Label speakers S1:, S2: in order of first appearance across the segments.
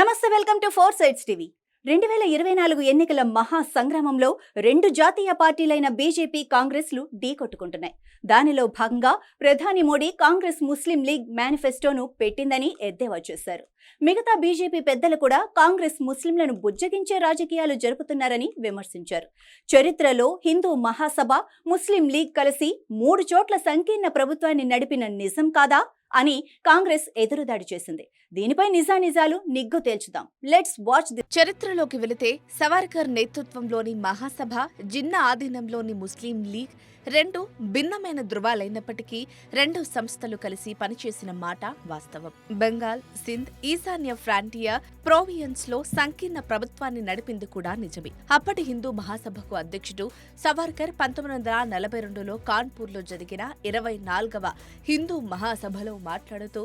S1: నమస్తే welcome to four sides TV. రెండు వేల ఇరవై నాలుగు ఎన్నికల మహా సంగ్రామంలో రెండు జాతీయ పార్టీలైన బీజేపీ కాంగ్రెస్లు ఢీకొట్టుకుంటున్నాయి దానిలో భాగంగా ప్రధాని మోడీ కాంగ్రెస్ ముస్లిం లీగ్ మేనిఫెస్టోను పెట్టిందని ఎద్దేవా చేశారు. మిగతా బీజేపీ పెద్దలు కూడా కాంగ్రెస్ ముస్లింలను బుజ్జగించే రాజకీయాలు జరుపుతున్నారని విమర్శించారు. చరిత్రలో హిందూ మహాసభ ముస్లిం లీగ్ కలిసి మూడు చోట్ల సంకీర్ణ ప్రభుత్వాన్ని నడిపిన నిజం కాదా అని కాంగ్రెస్ ఎదురుదాడి చేసింది. దీనిపై నిజానిజాలు నిగ్గు తేల్చుదాం. లెట్స్ వాచ్ ది
S2: చరిత్రలోకి వెళితే సవార్కర్ నేతృత్వంలోని మహాసభ జిన్నా ఆధీనంలోని ముస్లిం లీగ్ రెండు భిన్నమైన ధృవాలైనప్పటికీ రెండు సంస్థలు కలిసి పనిచేసిన మాట వాస్తవం. బెంగాల్ సింధ్ ఈశాన్య ఫ్రాంటియా ప్రోవియన్స్లో సంకీర్ణ ప్రభుత్వాన్ని నడిపింది కూడా నిజమే. అప్పటి హిందూ మహాసభకు అధ్యక్షుడు సవార్కర్ పంతొమ్మిది వందల నలభై రెండులో కాన్పూర్లో జరిగిన ఇరవై నాలుగవ హిందూ మహాసభలో మాట్లాడుతూ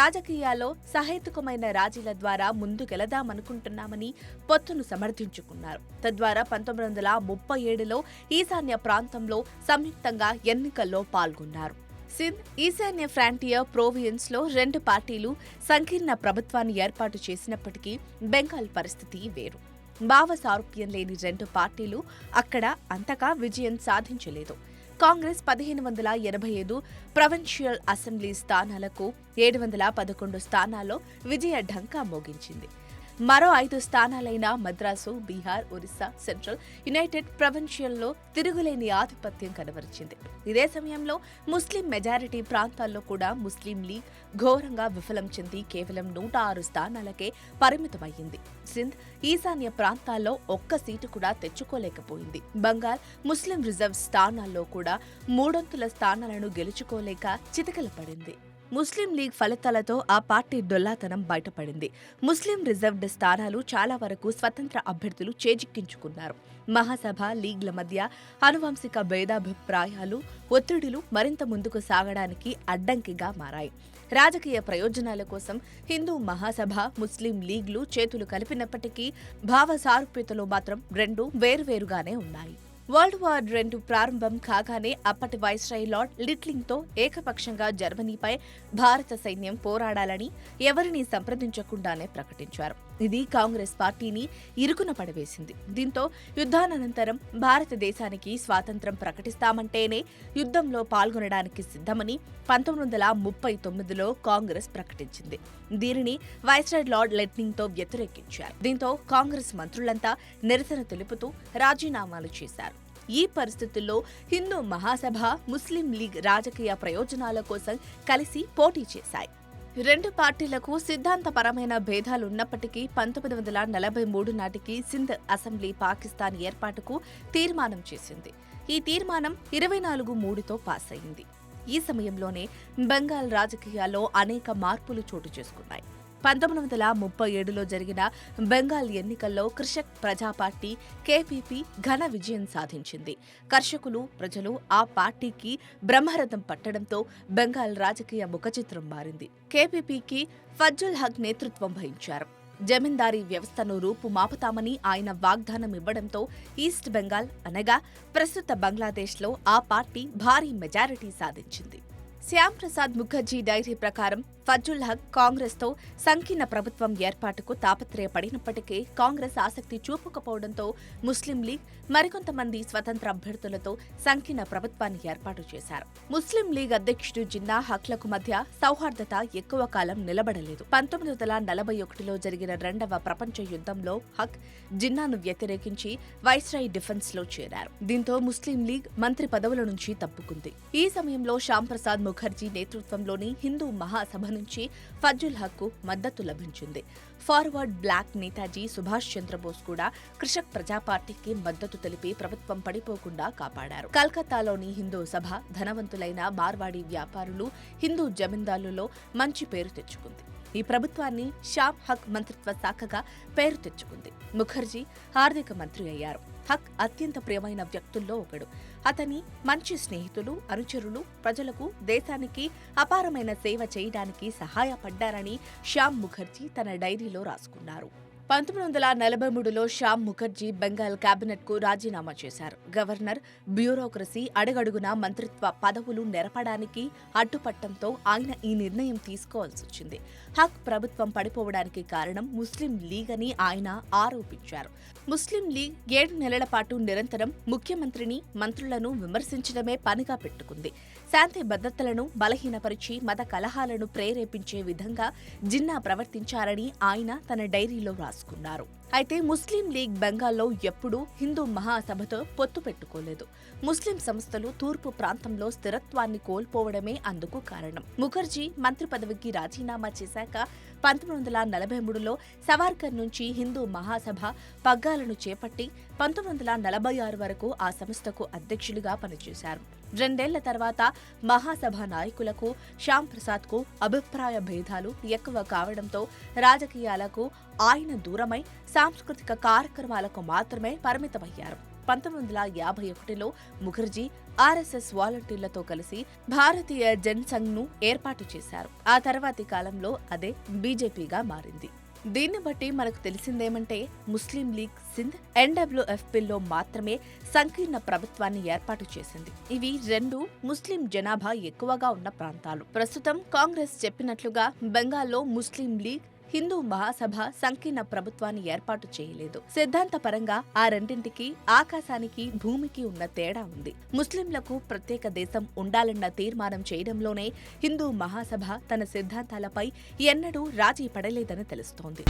S2: రాజకీయాల్లో సహేతుకమైన రాజీల ద్వారా ముందుకెళదామనుకుంటున్నామని పొత్తును సమర్థించుకున్నారు. తద్వారా పంతొమ్మిది వందల ముప్పై ఏడులో ఈశాన్య ప్రాంతంలో సంయుక్తంగా ఎన్నికల్లో పాల్గొన్నారు. సింధ్ ఈశాన్య ఫ్రాంటియర్ ప్రోవియన్స్లో రెండు పార్టీలు సంకీర్ణ ప్రభుత్వాన్ని ఏర్పాటు చేసినప్పటికీ బెంగాల్ పరిస్థితి వేరు. భావ సారూప్యం లేని రెండు పార్టీలు అక్కడ అంతగా విజయం సాధించలేదు. కాంగ్రెస్ పదిహేను వందల ఎనభై ఐదు ప్రొవిన్షియల్ అసెంబ్లీ స్థానాలకు ఏడు వందల పదకొండు స్థానాల్లో విజయ ఢంకా మోగించింది. మరో ఐదు స్థానాలైన మద్రాసు బీహార్ ఒరిస్సా సెంట్రల్ యునైటెడ్ ప్రొవిన్షియల్లో తిరుగులేని ఆధిపత్యం కనబరిచింది. ఇదే సమయంలో ముస్లిం మెజారిటీ ప్రాంతాల్లో కూడా ముస్లిం లీగ్ ఘోరంగా విఫలం చెంది కేవలం నూట ఆరు స్థానాలకే పరిమితమయ్యింది. సింధ్ ఈశాన్య ప్రాంతాల్లో ఒక్క సీటు కూడా తెచ్చుకోలేకపోయింది. బంగాల్ ముస్లిం రిజర్వ్ స్థానాల్లో కూడా మూడొంతుల స్థానాలను గెలుచుకోలేక చితకలపడింది. ముస్లిం లీగ్ ఫలితాలతో ఆ పార్టీ డొల్లాతనం బయటపడింది. ముస్లిం రిజర్వ్డ్ స్థానాలు చాలా వరకు స్వతంత్ర అభ్యర్థులు చేజిక్కించుకున్నారు. మహాసభ లీగ్ల మధ్య అనువంశిక భేదాభిప్రాయాలు ఒత్తిడులు మరింత ముందుకు సాగడానికి అడ్డంకిగా మారాయి. రాజకీయ ప్రయోజనాల కోసం హిందూ మహాసభ ముస్లిం లీగ్లు చేతులు కలిపినప్పటికీ భావ సారూప్యతలో మాత్రం రెండు వేరువేరుగానే ఉన్నాయి. వరల్డ్ వార్ రెండు ప్రారంభం కాగానే అప్పటి వైస్రాయ్ లార్డ్ లిట్లింగ్తో ఏకపక్షంగా జర్మనీపై భారత సైన్యం పోరాడాలని ఎవరినీ సంప్రదించకుండానే ప్రకటించారు. ఇది కాంగ్రెస్ పార్టీని ఇరుకున పడవేసింది. దీంతో యుద్ధానంతరం భారతదేశానికి స్వాతంత్రం ప్రకటిస్తామంటేనే యుద్ధంలో పాల్గొనడానికి సిద్ధమని పంతొమ్మిది వందల ముప్పై తొమ్మిదిలో కాంగ్రెస్ ప్రకటించింది. దీనిని వైస్రాయ్ లార్డ్ లెట్నింగ్తో వ్యతిరేకించారు. దీంతో కాంగ్రెస్ మంత్రులంతా నిరసన తెలుపుతూ రాజీనామాలు చేశారు. ఈ పరిస్థితుల్లో హిందూ మహాసభ ముస్లిం లీగ్ రాజకీయ ప్రయోజనాల కోసం కలిసి పోటీ చేశాయి. రెండు పార్టీలకు సిద్ధాంతపరమైన భేదాలున్నప్పటికీ పంతొమ్మిది వందల నలభై మూడు నాటికి సింధ్ అసెంబ్లీ పాకిస్తాన్ ఏర్పాటుకు తీర్మానం చేసింది. ఈ తీర్మానం ఇరవై నాలుగు మూడుతో పాస్ అయింది ఈ సమయంలోనే బెంగాల్ రాజకీయాల్లో అనేక మార్పులు చోటు చేసుకున్నాయి. పంతొమ్మిది వందల ముప్పై ఏడులో జరిగిన బెంగాల్ ఎన్నికల్లో కృషక్ ప్రజా పార్టీ కేపీపీ ఘన విజయం సాధించింది. కర్షకులు ప్రజలు ఆ పార్టీకి బ్రహ్మరథం పట్టడంతో బెంగాల్ రాజకీయ ముఖచిత్రం మారింది. కేపీపీకి ఫజ్జుల్ హక్ నేతృత్వం వహించారు. జమీందారీ వ్యవస్థను రూపుమాపుతామని ఆయన వాగ్దానం ఇవ్వడంతో ఈస్ట్ బెంగాల్ అనగా ప్రస్తుత బంగ్లాదేశ్లో ఆ పార్టీ భారీ మెజారిటీ సాధించింది. శ్యామ్ ప్రసాద్ ముఖర్జీ డైరీ ప్రకారం ఫజ్జుల్ హక్ కాంగ్రెస్తో సంకీర్ణ ప్రభుత్వం ఏర్పాటుకు తాపత్రయపడినప్పటికీ కాంగ్రెస్ ఆసక్తి చూపకపోవడంతో ముస్లిం లీగ్ మరికొంతమంది స్వతంత్ర అభ్యర్థులతో సంకీర్ణ ప్రభుత్వాన్ని ఏర్పాటు చేశారు. ముస్లిం లీగ్ అధ్యక్షుడు జిన్నా హక్లకు మధ్య సౌహార్దత ఎక్కువ కాలం నిలబడలేదు. పంతొమ్మిది వందల నలభై ఒకటిలో జరిగిన రెండవ ప్రపంచ యుద్ధంలో హక్ జిన్నాను వ్యతిరేకించి వైస్రాయ్ డిఫెన్స్లో చేరారు. దీంతో ముస్లిం లీగ్ మంత్రి పదవుల నుంచి తప్పుకుంది. ఈ సమయంలో శ్యాంప్రసాద్ ముఖర్జీ నేతృత్వంలోని హిందూ మహాసభ నుంచి ఫజ్జుల్ హక్కు మద్దతు లభించింది. ఫార్వర్డ్ బ్లాక్ నేతాజీ సుభాష్ చంద్రబోస్ కూడా కృషక్ ప్రజా పార్టీకి మద్దతు తెలిపి ప్రభుత్వం పడిపోకుండా కాపాడారు. కల్కత్తాలోని హిందూ సభ ధనవంతులైన మార్వాడి వ్యాపారులు హిందూ జమీందారులలో మంచి పేరు తెచ్చుకుంది. ఈ ప్రభుత్వాన్ని షామ్ హక్ మంత్రిత్వ శాఖగా పేరు తెచ్చుకుంది. ముఖర్జీ ఆర్థిక మంత్రి అయ్యారు. హక్ అత్యంత ప్రియమైన వ్యక్తుల్లో ఒకడు. అతని మంచి స్నేహితులు అనుచరులు ప్రజలకు దేశానికి అపారమైన సేవ చేయడానికి సహాయపడ్డారని శ్యామ్ ముఖర్జీ తన డైరీలో రాసుకున్నారు. పంతొమ్మిది వందల నలభై మూడులో శ్యామ్ ముఖర్జీ బెంగాల్ కేబినెట్కు రాజీనామా చేశారు. గవర్నర్ బ్యూరోక్రసీ అడుగడుగునా మంత్రిత్వ పదవులు నెరపడానికి అడ్డుపట్టంతో ఆయన ఈ నిర్ణయం తీసుకోవాల్సి వచ్చింది. హక్ ప్రభుత్వం పడిపోవడానికి కారణం ముస్లిం లీగ్ అని ఆయన ఆరోపించారు. ముస్లిం లీగ్ ఏడు నెలల పాటు నిరంతరం ముఖ్యమంత్రిని మంత్రులను విమర్శించడమే పనిగా పెట్టుకుంది. శాంతి భద్రతలను బలహీనపరిచి మత కలహాలను ప్రేరేపించే విధంగా జిన్నా ప్రవర్తించారని ఆయన తన డైరీలో రాసుకున్నారు. అయితే ముస్లిం లీగ్ బెంగాల్లో ఎప్పుడూ హిందూ మహాసభతో పొత్తు పెట్టుకోలేదు. ముస్లిం సంస్థలు తూర్పు ప్రాంతంలో స్థిరత్వాన్ని కోల్పోవడమే అందుకు కారణం. ముఖర్జీ మంత్రి పదవికి రాజీనామా చేశాక పంతొమ్మిది వందల నలభై మూడులో సవార్కర్ నుంచి హిందూ మహాసభ పగ్గాలను చేపట్టి పంతొమ్మిది వందల నలభై ఆరు వరకు ఆ సంస్థకు అధ్యక్షులుగా పనిచేశారు. రెండేళ్ళ తర్వాత మహాసభ నాయకులకు శ్యాంప్రసాద్కు అభిప్రాయ భేదాలు ఎక్కువ కావడంతో రాజకీయాలకు ఆయన దూరమై సాంస్కృతిక కార్యక్రమాలకు మాత్రమే పరిమితమయ్యారు. పంతొమ్మిది వందల యాభై ఒకటిలో ముఖర్జీ ఆర్ఎస్ఎస్ వాలంటీర్లతో కలిసి భారతీయ జనసంఘ్ను ఏర్పాటు చేశారు. ఆ తర్వాతి కాలంలో అదే బీజేపీగా మారింది. దీన్ని బట్టి మనకు తెలిసిందేమంటే ముస్లిం లీగ్ సింధ్ ఎన్డబ్ల్యూఎఫ్పిల్లో మాత్రమే సంకీర్ణ ప్రభుత్వాన్ని ఏర్పాటు చేసింది. ఇవి రెండు ముస్లిం జనాభా ఎక్కువగా ఉన్న ప్రాంతాలు. ప్రస్తుతం కాంగ్రెస్ చెప్పినట్లుగా బెంగాల్లో ముస్లిం లీగ్ హిందూ మహాసభ సంకీర్ణ ప్రభుత్వాన్ని ఏర్పాటు చేయలేదు. సిద్ధాంతపరంగా ఆ రెండింటికి ఆకాశానికి భూమికి ఉన్న తేడా ఉంది. ముస్లింలకు ప్రత్యేక దేశం ఉండాలన్న తీర్మానం చేయడంలోనే హిందూ మహాసభ తన సిద్ధాంతాలపై ఎన్నడూ రాజీ పడలేదని తెలుస్తోంది.